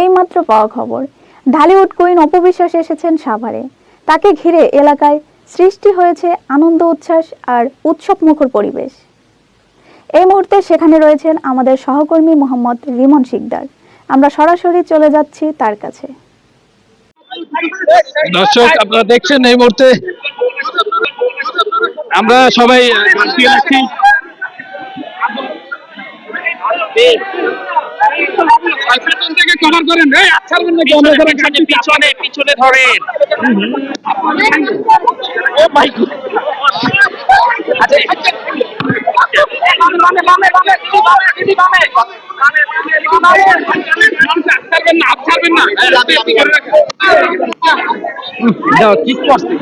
এইমাত্র পাওয়া খবর। ঢালিউড কুইন অপবিশ্বাস এসেছেন সাভারে। তাকে ঘিরে এলাকায় সৃষ্টি হয়েছে আনন্দ, উচ্ছ্বাস আর উৎসব মুখর পরিবেশ। এই মুহূর্তে সেখানে রয়েছেন আমাদের সহকর্মী মোহাম্মদ রিমন শিকদার। আমরা সরাসরি চলে যাচ্ছি তার কাছে। দর্শক, আপনারা দেখছেন এই মুহূর্তে আমরা সবাই পেছন থেকে কভার করেন এই আচ্ছা নাকি আমরা যারা কাছে পিছনে পিছনে ধরেন ও ভাই আচ্ছা কি করছে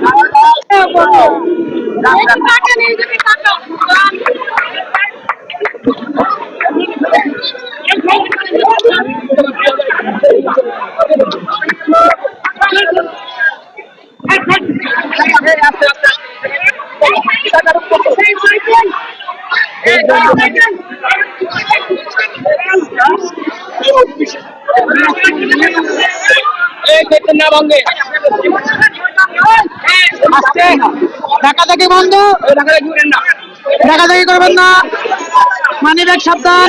বন্ধে আসছে ডাকাতাকি বন্ধ ওই ঢাকা ডাকাতাকি করবেন না মানি ব্যাগ সাবধান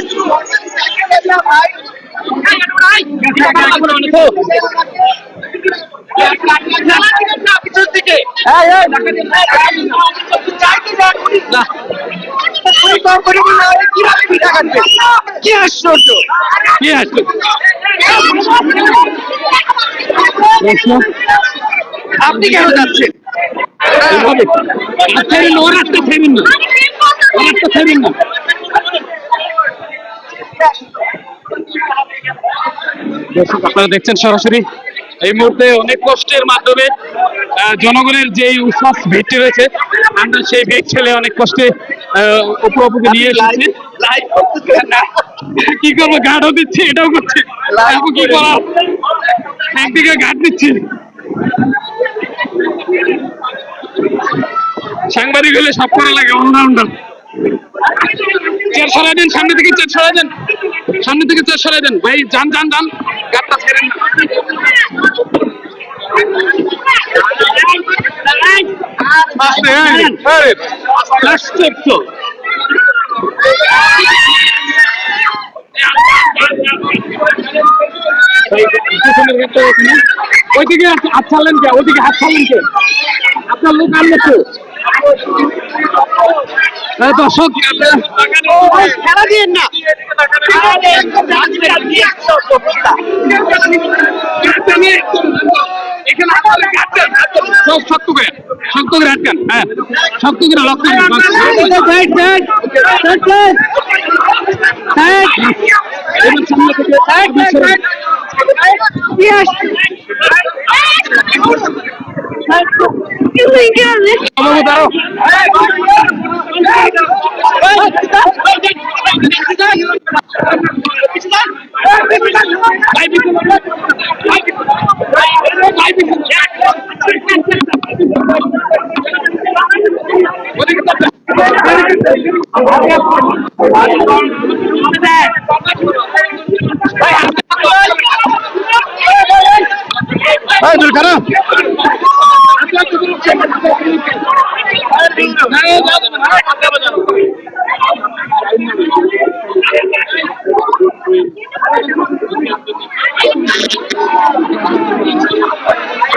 দিকে। কি আশ্চর্য। কি আসছে আপনি কেন যাচ্ছেন? ওর রাস্তা ফেরেন না। ওর রাস্তা ফেরেন না। আপনারা দেখছেন সরাসরি। এই মুহূর্তে অনেক কষ্টের মাধ্যমে জনগণের যে উচ্ছ্বাস ভিড়টি রয়েছে আমরা সেই ভিড় ছেলে অনেক কষ্টে উপর অপুকে নিয়ে এসেছি। কি করব? গাঢ় দিচ্ছি এটাও করছি। কি করার একদিকে গাঢ় দিচ্ছি। সাংবাদিক হলে সব করা লাগে অলরাউন্ডার চেয়ার সরাই দেন সামনে থেকে চেয়ার সরাই দেন। সামনে থেকে চেয়ার সরাই দেন। ভাই যান যান যান। গাড়টা ছেড়েন না ওখানে। ওইদিকে হাত ছাড়লেন কে? ওইদিকে হাত ছাড়লেন কে? আপনার লোক আনলে তো হ্যাঁ, দর্শক দিয়েন না এখানে আসলে কাটতেন সব শক্ত করে শক্ত করে আটকান হ্যাঁ শক্ত করে দূর খারাপ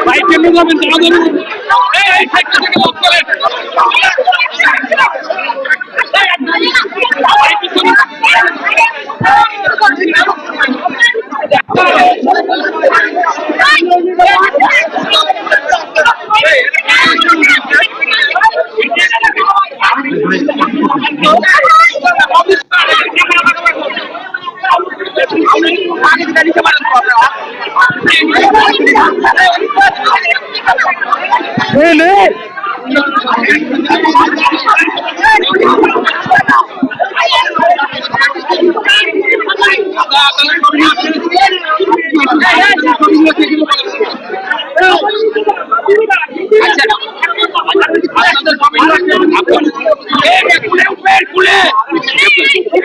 ভাই কেমন যাবেন নে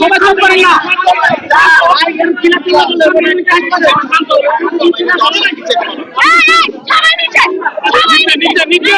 সবাই চুপ করেন না। নিচে, নিচে, নিচে।